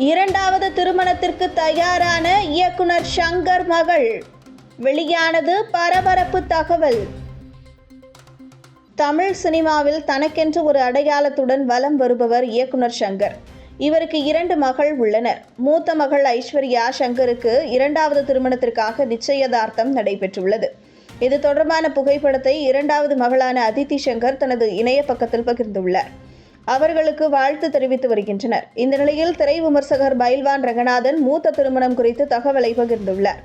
இரண்டாவது திருமணத்திற்கு தயாரான இயக்குனர் ஷங்கர் மகள். வெளியானது பரபரப்பு தகவல். தமிழ் சினிமாவில் தனக்கென்று ஒரு அடையாளத்துடன் வலம் வருபவர் இயக்குனர் ஷங்கர். இவருக்கு இரண்டு மகள் உள்ளனர் மூத்த மகள் ஐஸ்வர்யா ஷங்கருக்கு இரண்டாவது திருமணத்திற்காக நிச்சயதார்த்தம் நடைபெற்றுள்ளது. இது தொடர்பான புகைப்படத்தை இரண்டாவது மகளான அதித்தி சங்கர் தனது இணைய பக்கத்தில் பகிர்ந்துள்ளார். அவர்களுக்கு வாழ்த்து தெரிவித்து வருகின்றனர். இந்த நிலையில் திரை விமர்சகர் பைல்வான் ரங்கநாதன் மூத்த திருமணம் குறித்து தகவலை பகிர்ந்துள்ளார்.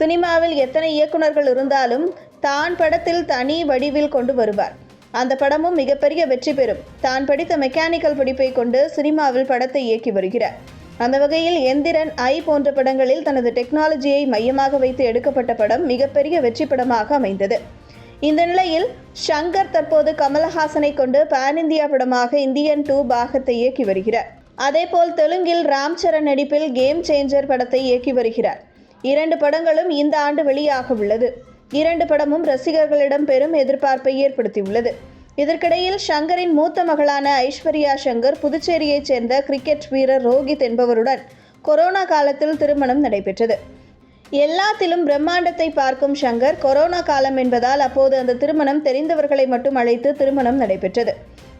சினிமாவில் எத்தனை இயக்குனர்கள் இருந்தாலும் தான் படத்தில் தனி வடிவில் கொண்டு வருவார். அந்த படமும் மிகப்பெரிய வெற்றி பெறும். தான் படித்த மெக்கானிக்கல் படிப்பை கொண்டு சினிமாவில் படத்தை இயக்கி வருகிறார். அந்த வகையில் எந்திரன் ஐ போன்ற படங்களில் தனது டெக்னாலஜியை மையமாக வைத்து எடுக்கப்பட்ட படம் மிகப்பெரிய வெற்றி படமாக அமைந்தது. இந்த நிலையில் ஷங்கர் தற்போது கமலஹாசனை கொண்டு பான் இந்தியா படமாக இந்தியன் டூ பாகத்தை இயக்கி வருகிறார். அதேபோல் தெலுங்கில் ராம் சரண் நடிப்பில் கேம் சேஞ்சர் படத்தை இயக்கி வருகிறார். இரண்டு படங்களும் இந்த ஆண்டு வெளியாக உள்ளது. இரண்டு படமும் ரசிகர்களிடம் பெரும் எதிர்பார்ப்பை ஏற்படுத்தியுள்ளது. இதற்கிடையில் ஷங்கரின் மூத்த மகளான ஐஸ்வர்யா ஷங்கர் புதுச்சேரியைச் சேர்ந்த கிரிக்கெட் வீரர் ரோஹித் என்பவருடன் கொரோனா காலத்தில் திருமணம் நடைபெற்றது. எல்லாத்திலும் பிரம்மாண்டத்தை பார்க்கும் ஷங்கர் கொரோனா காலம் என்பதால் அப்போது அந்த திருமணம் தெரிந்தவர்களை மட்டும் அழைத்து திருமணம் நடைபெற்றது.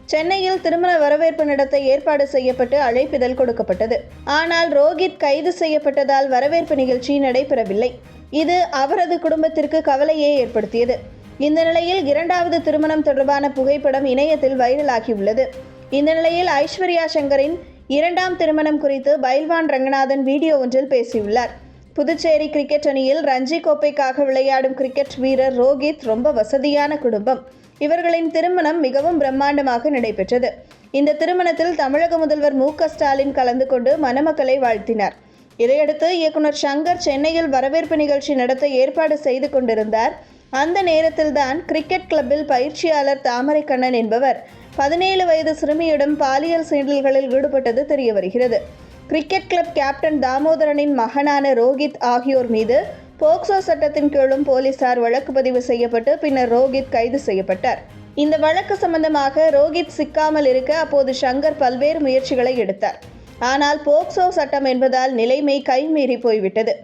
சென்னையில் திருமண வரவேற்பு நடத்த ஏற்பாடு செய்யப்பட்டு அழைப்பிதழ் கொடுக்கப்பட்டது. ஆனால் ரோஹித் கைது செய்யப்பட்டதால் வரவேற்பு நிகழ்ச்சி நடைபெறவில்லை. இது அவரது குடும்பத்திற்கு கவலையை ஏற்படுத்தியது. இந்த நிலையில் இரண்டாவது திருமணம் தொடர்பான புகைப்படம் இணையத்தில் வைரலாகியுள்ளது. இந்த நிலையில் ஐஸ்வர்யா சங்கரின் இரண்டாம் திருமணம் குறித்து பைல்வான் ரங்கநாதன் வீடியோ ஒன்றில் பேசியுள்ளார். புதுச்சேரி கிரிக்கெட் அணியில் ரஞ்சி கோப்பைக்காக விளையாடும் கிரிக்கெட் வீரர் ரோஹித் ரொம்ப வசதியான குடும்பம். இவர்களின் திருமணம் மிகவும் பிரம்மாண்டமாக நடைபெற்றது. இந்த திருமணத்தில் தமிழக முதல்வர் மு க ஸ்டாலின் கலந்து கொண்டு மணமக்களை வாழ்த்தினார். இதையடுத்து இயக்குனர் ஷங்கர் சென்னையில் வரவேற்பு நிகழ்ச்சி நடத்த ஏற்பாடு செய்து கொண்டிருந்தார். அந்த நேரத்தில்தான் கிரிக்கெட் கிளப்பில் பயிற்சியாளர் தாமரைக்கண்ணன் என்பவர் பதினேழு வயது சிறுமியிடம் பாலியல் சீண்டல்களில் ஈடுபட்டது தெரிய வருகிறது. கிரிக்கெட் கிளப் கேப்டன் தாமோதரனின் மகனான ரோஹித் ஆகியோர் மீது போக்சோ சட்டத்தின் கீழும் போலீசார் வழக்கு பதிவு செய்யப்பட்டு பின்னர் ரோஹித் கைது செய்யப்பட்டார். இந்த வழக்கு சம்பந்தமாக ரோஹித் சிக்காமல் இருக்க அப்போது ஷங்கர் பல்வேறு முயற்சிகளை எடுத்தார். ஆனால் போக்சோ சட்டம் என்பதால் நிலைமை கைமீறி போய்விட்டது.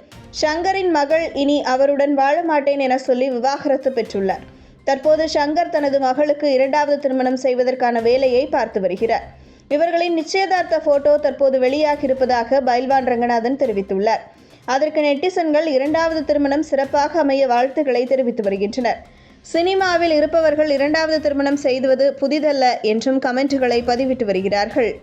ஷங்கரின் மகள் இனி அவருடன் வாழ மாட்டேன் என சொல்லி விவாகரத்து பெற்றுள்ளார். தற்போது ஷங்கர் தனது மகளுக்கு இரண்டாவது திருமணம் செய்வதற்கான வேலையை பார்த்து வருகிறார். இவர்களின் நிச்சயதார்த்த போட்டோ தற்போது வெளியாகி இருப்பதாக பைல்வான் ரங்கநாதன் தெரிவித்துள்ளார். அதற்கு நெட்டிசன்கள் இரண்டாவது திருமணம் சிறப்பாக அமைய வாழ்த்துக்களை தெரிவித்து வருகின்றனர். சினிமாவில் இருப்பவர்கள் இரண்டாவது திருமணம் செய்துவது புதிதல்ல என்றும் கமெண்ட்டுகளை பதிவிட்டு வருகிறார்கள்.